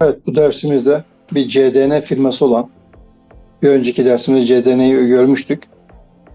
Evet bu dersimizde bir CDN firması olan bir önceki dersimizde CDN'yi görmüştük.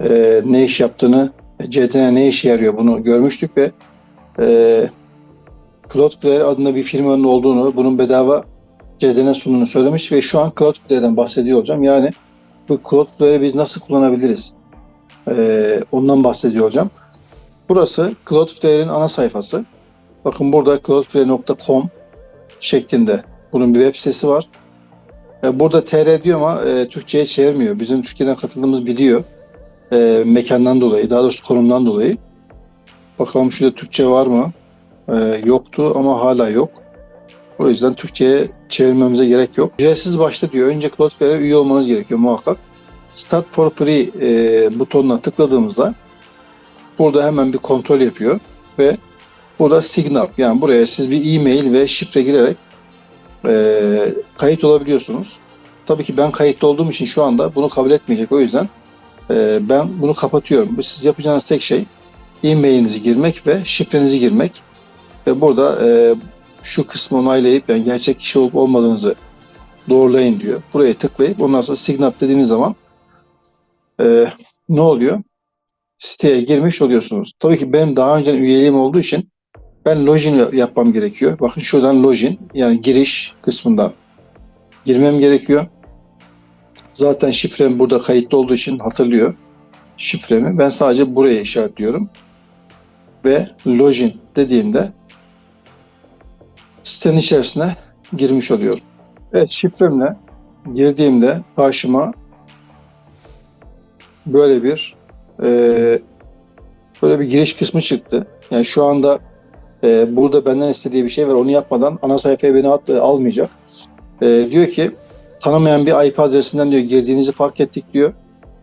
Ee, ne iş yaptığını, CDN ne işe yarıyor bunu görmüştük ve e, Cloudflare adında bir firmanın olduğunu, bunun bedava CDN sunumunu söylemiş ve şu an Cloudflare'den bahsediyor olacağım. Yani bu Cloudflare'ı biz nasıl kullanabiliriz? Ee, ondan bahsediyor olacağım. Burası Cloudflare'in ana sayfası. Bakın burada cloudflare.com şeklinde bunun bir web sitesi var. E, Burada TR diyor ama e, Türkçe'ye çevirmiyor. Bizim Türkiye'den katıldığımız biliyor. E, mekandan dolayı, daha doğrusu konumdan dolayı. Bakalım şurada Türkçe var mı? E, yoktu ama hala yok. O yüzden Türkçe'ye çevirmemize gerek yok. Ücretsiz başla diyor. Önce Cloudflare'e üye olmanız gerekiyor muhakkak. Start for Free e, butonuna tıkladığımızda burada hemen bir kontrol yapıyor ve burada sign up yani buraya siz bir e-mail ve şifre girerek e, kayıt olabiliyorsunuz. Tabii ki ben kayıtlı olduğum için şu anda bunu kabul etmeyecek. O yüzden e, ben bunu kapatıyorum. Siz yapacağınız tek şey e-mailinizi girmek ve şifrenizi girmek ve burada e, şu kısmı onaylayıp yani gerçek kişi olup olmadığınızı doğrulayın diyor. Buraya tıklayıp ondan sonra sign up dediğiniz zaman e, ne oluyor? Siteye girmiş oluyorsunuz. Tabii ki benim daha önce üyeliğim olduğu için ben login yapmam gerekiyor. Bakın şuradan login yani giriş kısmından girmem gerekiyor. Zaten şifrem burada kayıtlı olduğu için hatırlıyor şifremi. Ben sadece buraya işaretliyorum. Ve login dediğimde sitenin içerisine girmiş oluyorum. Evet şifremle girdiğimde karşıma böyle bir e, böyle bir giriş kısmı çıktı. Yani şu anda e, burada benden istediği bir şey var. Onu yapmadan ana sayfaya beni at, e, almayacak. E, diyor ki tanımayan bir IP adresinden diyor girdiğinizi fark ettik diyor.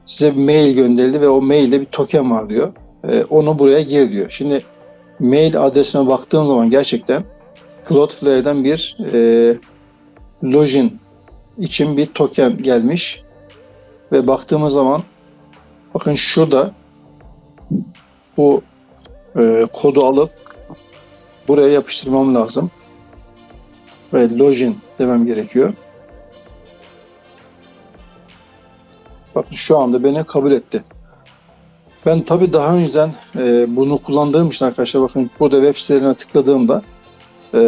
Size bir mail gönderildi ve o mailde bir token var diyor. E, onu buraya gir diyor. Şimdi mail adresine baktığım zaman gerçekten Cloudflare'den bir e, login için bir token gelmiş ve baktığımız zaman bakın şurada bu e, kodu alıp buraya yapıştırmam lazım. Ve login demem gerekiyor. Bakın şu anda beni kabul etti. Ben tabii daha önceden e, bunu kullandığım için arkadaşlar bakın burada web sitelerine tıkladığımda e,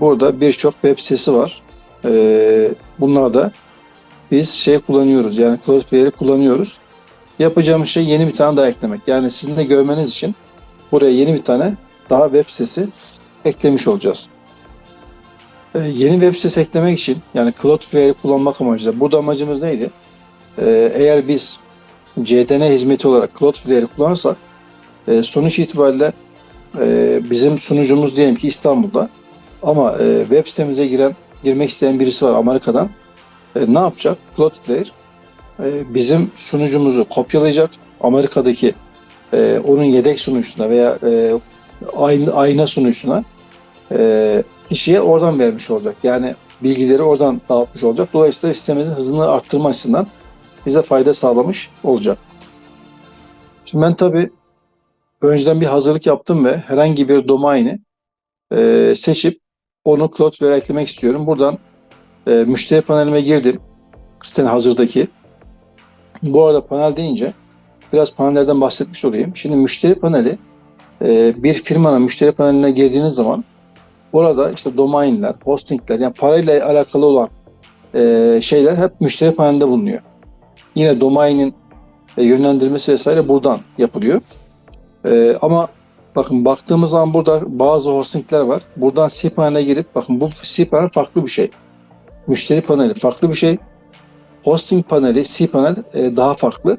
burada birçok web sitesi var. E, bunlarda biz şey kullanıyoruz yani Cloudflare'i kullanıyoruz. Yapacağımız şey yeni bir tane daha eklemek. Yani sizin de görmeniz için buraya yeni bir tane daha web sitesi eklemiş olacağız. Ee, yeni web sitesi eklemek için yani Cloudflare'i kullanmak amacıyla burada amacımız neydi? Ee, eğer biz CDN hizmeti olarak Cloudflare'i kullanırsak e, sonuç itibariyle e, bizim sunucumuz diyelim ki İstanbul'da ama e, web sitemize giren girmek isteyen birisi var Amerika'dan e, ne yapacak? Cloudflare e, bizim sunucumuzu kopyalayacak Amerika'daki e, onun yedek sunucusuna veya e, ayna, ayna sunucusuna e, kişiye oradan vermiş olacak. Yani bilgileri oradan dağıtmış olacak. Dolayısıyla sitemizin hızını arttırma açısından bize fayda sağlamış olacak. Şimdi ben tabii önceden bir hazırlık yaptım ve herhangi bir domaini e, seçip onu Cloudflare'e eklemek istiyorum. Buradan e, müşteri panelime girdim. Sitenin hazırdaki. Bu arada panel deyince biraz panellerden bahsetmiş olayım. Şimdi müşteri paneli e, bir firmanın müşteri paneline girdiğiniz zaman orada işte domainler, hostingler yani parayla alakalı olan e, şeyler hep müşteri panelinde bulunuyor. Yine domainin e, yönlendirmesi vesaire buradan yapılıyor. E, ama bakın baktığımız zaman burada bazı hostingler var. Buradan cPanel'e girip bakın bu cPanel farklı bir şey. Müşteri paneli farklı bir şey. Hosting paneli, cPanel e, daha farklı.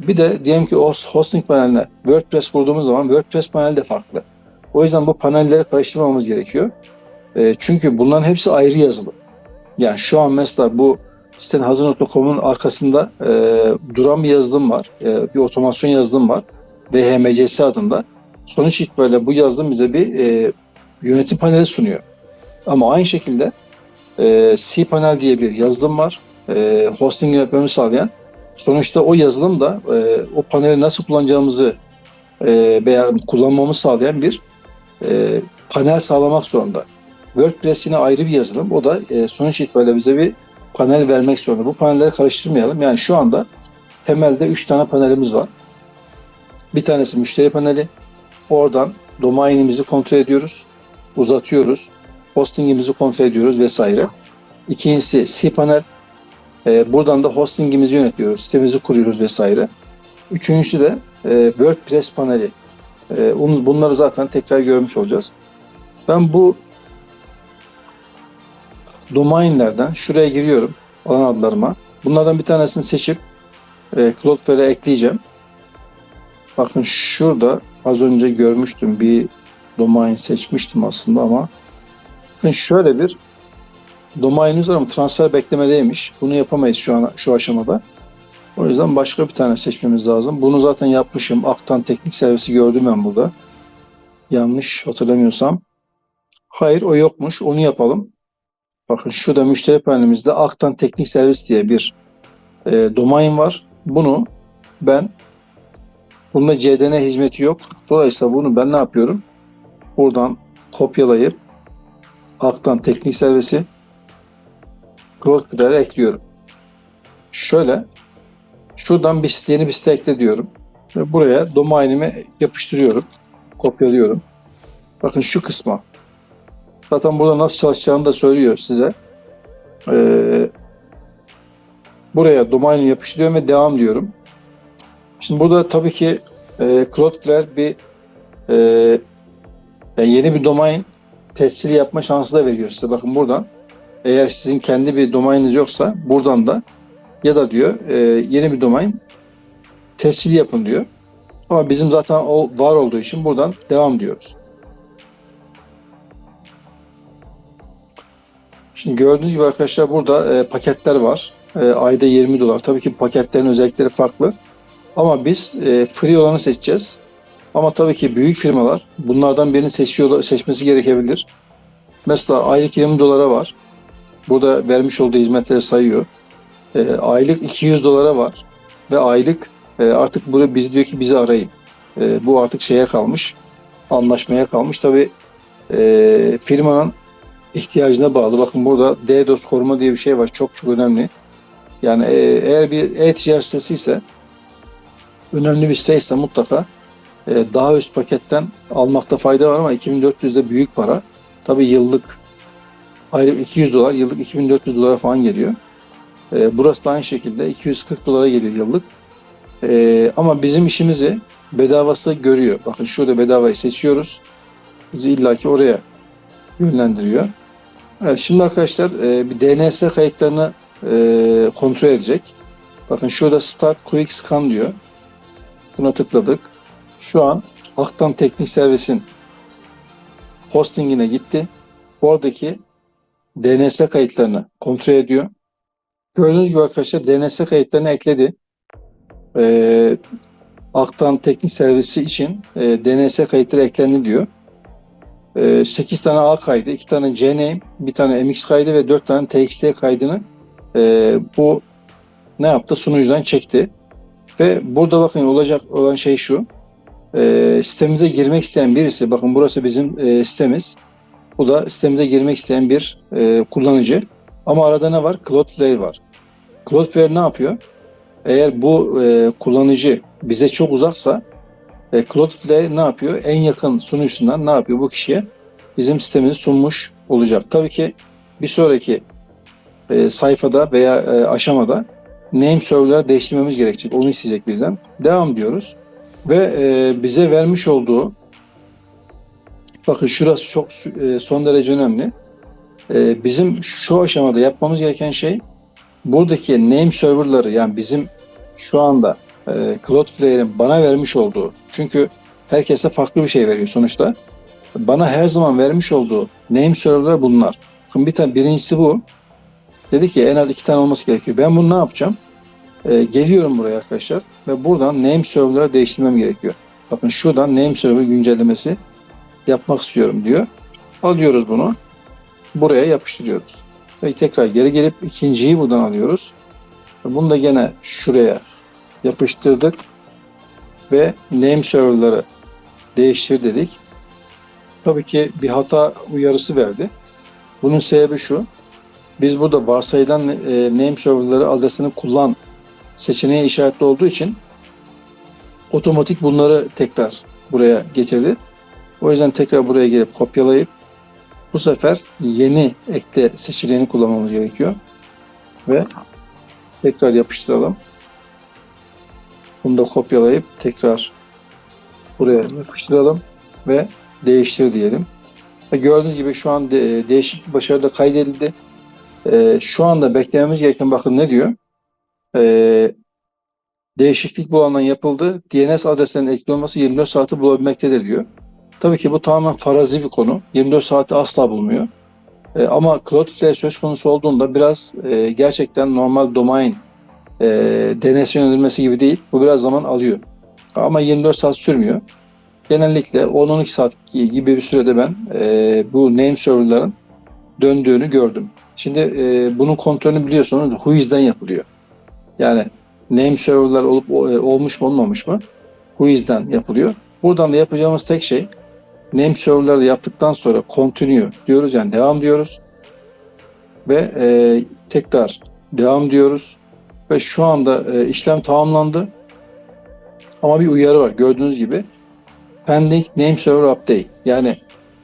Bir de diyelim ki o hosting paneline WordPress kurduğumuz zaman WordPress paneli de farklı. O yüzden bu panelleri karıştırmamamız gerekiyor. E, çünkü bunların hepsi ayrı yazılı. Yani şu an mesela bu sitenin hazır.com'un arkasında e, duran bir yazılım var. E, bir otomasyon yazılım var. VHMCS adında. Sonuç itibariyle bu yazılım bize bir e, yönetim paneli sunuyor. Ama aynı şekilde e, cPanel diye bir yazılım var. E, hosting yapmamı sağlayan. Sonuçta o yazılım da e, o paneli nasıl kullanacağımızı e, veya kullanmamızı sağlayan bir e, panel sağlamak zorunda. WordPress yine ayrı bir yazılım. O da e, sonuç itibariyle bize bir panel vermek zorunda. Bu panelleri karıştırmayalım. Yani şu anda temelde 3 tane panelimiz var. Bir tanesi müşteri paneli. Oradan domainimizi kontrol ediyoruz. Uzatıyoruz. Hostingimizi kontrol ediyoruz vesaire. İkincisi cPanel. Ee, buradan da hostingimizi yönetiyoruz. Sitemizi kuruyoruz vesaire. Üçüncüsü de e, WordPress paneli. E, bunu- bunları zaten tekrar görmüş olacağız. Ben bu domainlerden şuraya giriyorum. Alan adlarıma. Bunlardan bir tanesini seçip e, Cloudflare'e ekleyeceğim. Bakın şurada az önce görmüştüm bir domain seçmiştim aslında ama bakın şöyle bir domainimiz var ama transfer beklemedeymiş. Bunu yapamayız şu an şu aşamada. O yüzden başka bir tane seçmemiz lazım. Bunu zaten yapmışım. Aktan teknik servisi gördüm ben burada. Yanlış hatırlamıyorsam. Hayır o yokmuş. Onu yapalım. Bakın şurada müşteri panelimizde Aktan teknik servis diye bir e, domain var. Bunu ben bunda CDN hizmeti yok. Dolayısıyla bunu ben ne yapıyorum? Buradan kopyalayıp Aktan teknik servisi Cloudflare'e ekliyorum. Şöyle şuradan bir yeni bir site ekle diyorum. Ve buraya domainimi yapıştırıyorum. Kopyalıyorum. Bakın şu kısma. Zaten burada nasıl çalışacağını da söylüyor size. Ee, buraya domaini yapıştırıyorum ve devam diyorum. Şimdi burada tabii ki e, Cloudflare bir e, yeni bir domain tescili yapma şansı da veriyor size. Bakın buradan eğer sizin kendi bir domaininiz yoksa buradan da ya da diyor e, yeni bir domain tescili yapın diyor. Ama bizim zaten o var olduğu için buradan devam diyoruz. Şimdi gördüğünüz gibi arkadaşlar burada e, paketler var. E, ayda 20 dolar. Tabii ki paketlerin özellikleri farklı. Ama biz e, free olanı seçeceğiz. Ama tabii ki büyük firmalar bunlardan birini seçiyor, seçmesi gerekebilir. Mesela aylık 20 dolara var. Burada vermiş olduğu hizmetleri sayıyor. E, aylık 200 dolara var. Ve aylık e, artık burada biz diyor ki bizi arayın. E, bu artık şeye kalmış. Anlaşmaya kalmış. Tabii e, firmanın ihtiyacına bağlı. Bakın burada DDoS koruma diye bir şey var. Çok çok önemli. Yani e, eğer bir e-ticaret sitesi ise önemli bir site ise mutlaka e, daha üst paketten almakta fayda var ama 2400 de büyük para. Tabii yıllık ayrı 200 dolar, yıllık 2400 dolara falan geliyor. E, burası da aynı şekilde 240 dolara geliyor yıllık. E, ama bizim işimizi bedavası görüyor. Bakın şurada bedavayı seçiyoruz. Bizi illaki oraya yönlendiriyor. Evet, şimdi arkadaşlar e, bir DNS kayıtlarını e, kontrol edecek. Bakın şurada Start Quick Scan diyor. Buna tıkladık. Şu an Aktan Teknik Servis'in hostingine gitti. Oradaki DNS kayıtlarını kontrol ediyor. Gördüğünüz gibi arkadaşlar DNS kayıtlarını ekledi. E, Aktan Teknik Servisi için e, DNS kayıtları eklendi diyor. 8 tane A kaydı, 2 tane CNAME, bir tane MX kaydı ve 4 tane TXT kaydını e, bu ne yaptı? Sunucudan çekti. Ve burada bakın olacak olan şey şu. E, sitemize girmek isteyen birisi, bakın burası bizim e, sitemiz. Bu da sitemize girmek isteyen bir e, kullanıcı. Ama arada ne var? Cloudflare var. Cloudflare ne yapıyor? Eğer bu e, kullanıcı bize çok uzaksa e, Cloudflare ne yapıyor? En yakın sunucusundan ne yapıyor bu kişiye? Bizim sitemizi sunmuş olacak. Tabii ki bir sonraki e, sayfada veya e, aşamada name server'ları değiştirmemiz gerekecek. Onu isteyecek bizden. Devam diyoruz. Ve e, bize vermiş olduğu bakın şurası çok e, son derece önemli. E, bizim şu aşamada yapmamız gereken şey buradaki name server'ları yani bizim şu anda e, Cloudflare'in bana vermiş olduğu çünkü herkese farklı bir şey veriyor sonuçta. Bana her zaman vermiş olduğu name server'lar bunlar. Şimdi bir tane birincisi bu. Dedi ki en az iki tane olması gerekiyor. Ben bunu ne yapacağım? E, geliyorum buraya arkadaşlar ve buradan name server'ları değiştirmem gerekiyor. Bakın şuradan name server güncellemesi yapmak istiyorum diyor. Alıyoruz bunu. Buraya yapıştırıyoruz. Ve tekrar geri gelip ikinciyi buradan alıyoruz. Bunu da gene şuraya yapıştırdık ve name server'ları değiştir dedik. Tabii ki bir hata uyarısı verdi. Bunun sebebi şu. Biz burada varsayılan e, name serverları adresini kullan seçeneği işaretli olduğu için otomatik bunları tekrar buraya getirdi. O yüzden tekrar buraya gelip kopyalayıp bu sefer yeni ekle seçeneğini kullanmamız gerekiyor. Ve tekrar yapıştıralım. Bunu da kopyalayıp tekrar buraya yapıştıralım ve değiştir diyelim. Gördüğünüz gibi şu an de, değişik başarıda kaydedildi. Ee, şu anda beklememiz gereken bakın ne diyor? Ee, değişiklik bu alandan yapıldı. DNS adreslerinin ekli olması 24 saati bulabilmektedir diyor. Tabii ki bu tamamen farazi bir konu. 24 saati asla bulmuyor. Ee, ama Cloudflare söz konusu olduğunda biraz e, gerçekten normal domain e, DNS yönelilmesi gibi değil. Bu biraz zaman alıyor. Ama 24 saat sürmüyor. Genellikle 10-12 saat gibi bir sürede ben e, bu name serverların döndüğünü gördüm. Şimdi e, bunun kontrolünü biliyorsunuz Whois'den yapılıyor. Yani name serverlar olup e, olmuş mu olmamış mı Whois'den yapılıyor. Buradan da yapacağımız tek şey name serverları yaptıktan sonra continue diyoruz yani devam diyoruz. Ve e, tekrar devam diyoruz. Ve şu anda e, işlem tamamlandı. Ama bir uyarı var gördüğünüz gibi. Pending name server update. Yani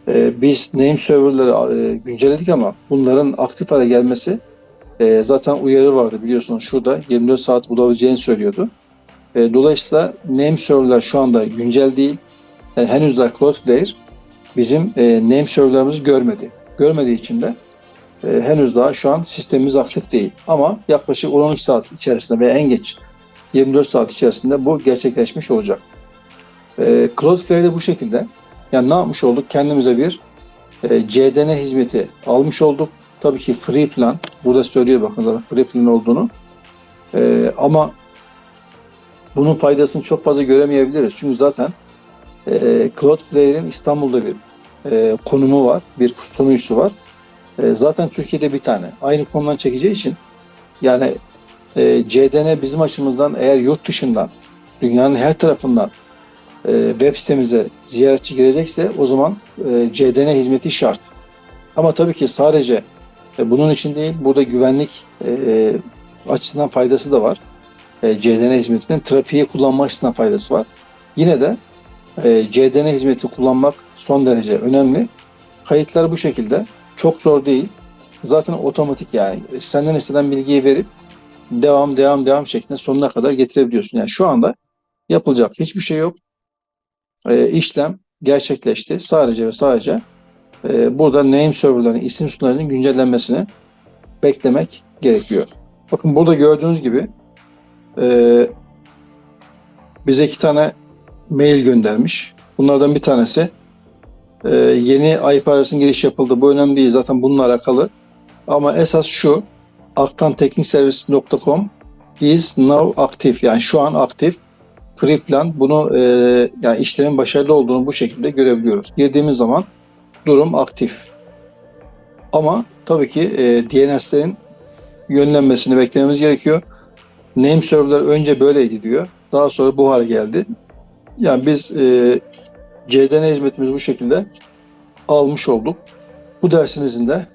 e, biz name serverları e, güncelledik ama bunların aktif hale gelmesi e, zaten uyarı vardı biliyorsunuz şurada 24 saat bulabileceğini söylüyordu. E, dolayısıyla name serverlar şu anda güncel değil. Yani henüz daha Cloudflare bizim e, name serverlarımızı görmedi. Görmediği için de e, henüz daha şu an sistemimiz aktif değil. Ama yaklaşık 12 saat içerisinde veya en geç 24 saat içerisinde bu gerçekleşmiş olacak. E, Cloudflare'de bu şekilde. Yani ne yapmış olduk? Kendimize bir e, CDN hizmeti almış olduk. Tabii ki free plan. Burada söylüyor bakın zaten free plan olduğunu. E, ama bunun faydasını çok fazla göremeyebiliriz. Çünkü zaten e, Cloudflare'in İstanbul'da bir e, konumu var. Bir sunucusu var. E, zaten Türkiye'de bir tane. Aynı konudan çekeceği için yani e, CDN bizim açımızdan eğer yurt dışından dünyanın her tarafından web sitemize ziyaretçi girecekse o zaman CDN hizmeti şart. Ama tabii ki sadece bunun için değil, burada güvenlik açısından faydası da var. CDN hizmetinin trafiği kullanma açısından faydası var. Yine de e, CDN hizmeti kullanmak son derece önemli. Kayıtlar bu şekilde. Çok zor değil. Zaten otomatik yani. Senden istenen bilgiyi verip devam devam devam şeklinde sonuna kadar getirebiliyorsun. Yani şu anda yapılacak hiçbir şey yok. E, işlem gerçekleşti. Sadece ve sadece e, burada name serverların isim sunularının güncellenmesini beklemek gerekiyor. Bakın burada gördüğünüz gibi e, bize iki tane mail göndermiş. Bunlardan bir tanesi e, yeni IP adresinin giriş yapıldı. Bu önemli değil. Zaten bununla alakalı. Ama esas şu aktanteknikservis.com is now active. Yani şu an aktif. Free plan. Bunu e, yani işlemin başarılı olduğunu bu şekilde görebiliyoruz. Girdiğimiz zaman durum aktif. Ama tabii ki e, DNS'lerin yönlenmesini beklememiz gerekiyor. Name serverler önce böyleydi diyor. Daha sonra bu hale geldi. Yani biz e, CDN hizmetimizi bu şekilde almış olduk. Bu dersimizin de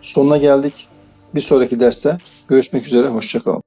sonuna geldik. Bir sonraki derste görüşmek üzere. Hoşçakalın.